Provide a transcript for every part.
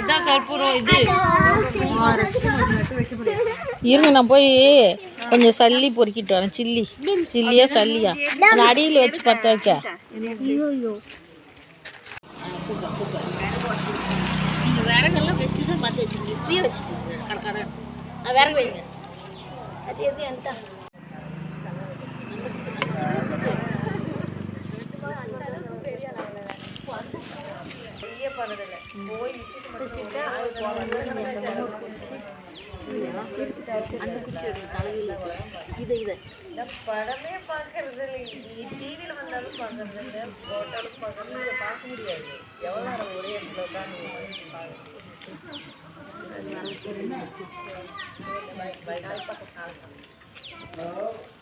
அதான் கற்பூரம் இது. இருங்க நான் போய் கொஞ்சம் சல்லி பொறுக்கிட்டு வரேன். சில்லி. சில்லியா சல்லியா? அந்த அடியில் வச்சு பற்ற வைக்க விறகெல்லாம் வச்சு தான் பார்த்து வச்சுக்கோங்க. கடை கடை. நான் விறகு வைங்க. அது எது எந்த அந்த குச்சி எடுங்க தலையில் இது இது. படமே பார்க்கறது இல்லை. டிவியில் வந்தாலும் பார்க்கறது இல்லை. போட்டாலும் பார்க்கறது இல்லை. பார்க்க முடியாது. எவ்வளோ நேரம் ஒரே இடத்துல உட்காந்து அது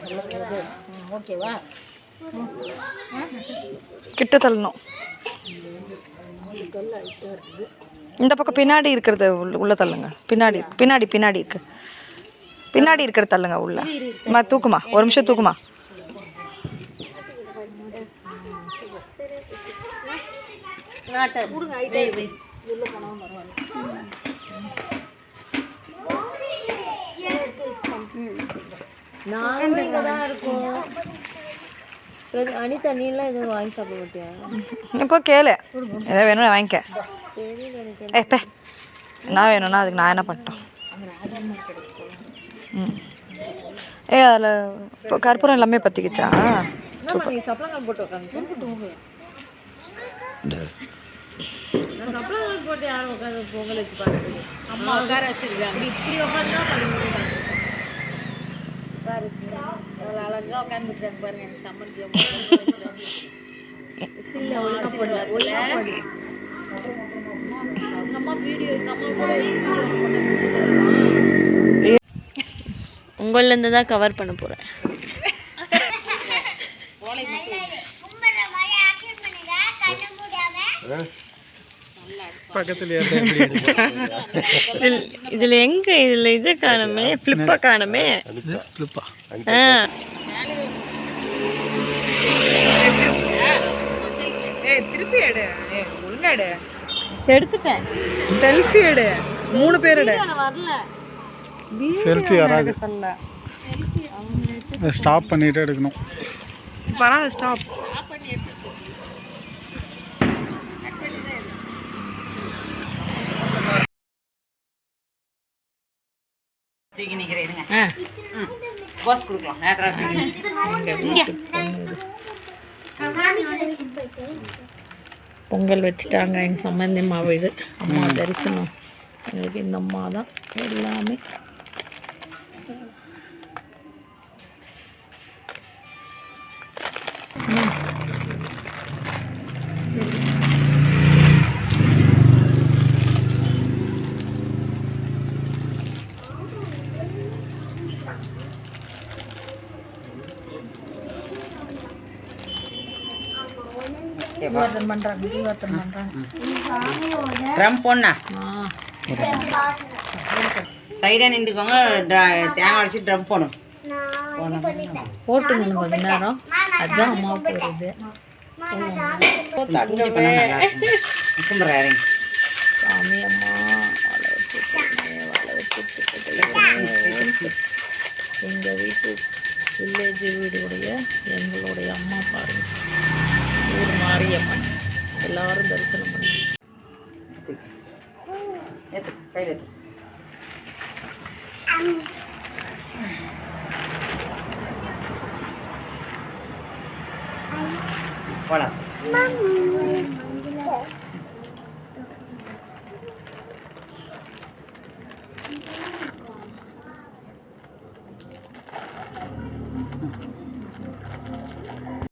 சொல்லுறது ம் ஓகேவா கிட்ட தள்ளணும் இந்த பக்கம் பின்னாடி இருக்கிறத உள்ள உள்ள தள்ளுங்க. பின்னாடி பின்னாடி பின்னாடி இருக்கு. பின்னாடி இருக்கிறத தள்ளுங்க உள்ள. தூக்குமா? ஒரு நிமிஷம் தூக்குமா? கொடுங்க நாங்களும் இங்கே தான் இருக்கோம். அனிதா நீலாம் எதுவும் வாங்கி சாப்பிட மாட்டியா? இப்போ கேளு. எதாவது வேணும் வாங்கிக்க. தெரியல எனக்கு ஏ பே. என்ன வேணும்னா அதுக்கு நான் என்ன பண்ணிட்டோம்? ம். ஏ அதில் இப்போ கற்பூரம் எல்லாமே பற்றிக்கிச்சா சப்பளங்கால் போட்டு நான் போட்டு யாரும் உட்காந்து பொங்கல் வச்சு பார்க்குறது அம்மா உட்கார வச்சிருக்காங்க இப்படி உட்காந்து தான் பண்ண பாரு எவ்வளோ அழகா உட்காந்துருக்காங்க பாருங்க எனக்கு சம்மந்தி இல்லை ஒழுங்கா போடல ஒழுங்கா போடு எங்கள் அம்மா வீடியோ எங்கள் அம்மா கூட உங்கள்லேருந்து தான் கவர் பண்ண போகிறேன் இதில் எங்கே இதில் இது காணுமே? ஃப்ளிப்பை காணுமே? ஆ. திருப்பி எடு. ஒழுங்கா எடு. எடுத்துட்டேன். செல்ஃபி எடு. மூணு பேர் எடு. வரல. செல்ஃபி வராது. ஸ்டாப் பண்ணிட்டு எடுக்கணும். பரவாயில்ல ஸ்டாப் பாஸ் கொடுக்கலாம் பொங்கல் வச்சுட்டாங்க எங்கள் சம்மந்தி அம்மா வீடு அம்மா தரிசனம். எங்களுக்கு இந்த அம்மா தான் எல்லாமே. தீபார்த்தம் பண்ணுறாங்க தீபார்த்தம் பண்ணுறாங்க ட்ரம் பொண்ணா? சைடாக நின்றுக்கோங்க தேங்காய் அடிச்சு ட்ரம் போடும் போட்டுங்க கொஞ்ச நேரம். அதுதான் அம்மா போடுறது. சாமி அம்மா எங்கள் வீட்டு வில்லேஜ் வீடுடைய எங்களுடைய அம்மா பாருங்க. ஊர் மாரியம்மன். எல்லாரும் தரிசனம் பண்ணி.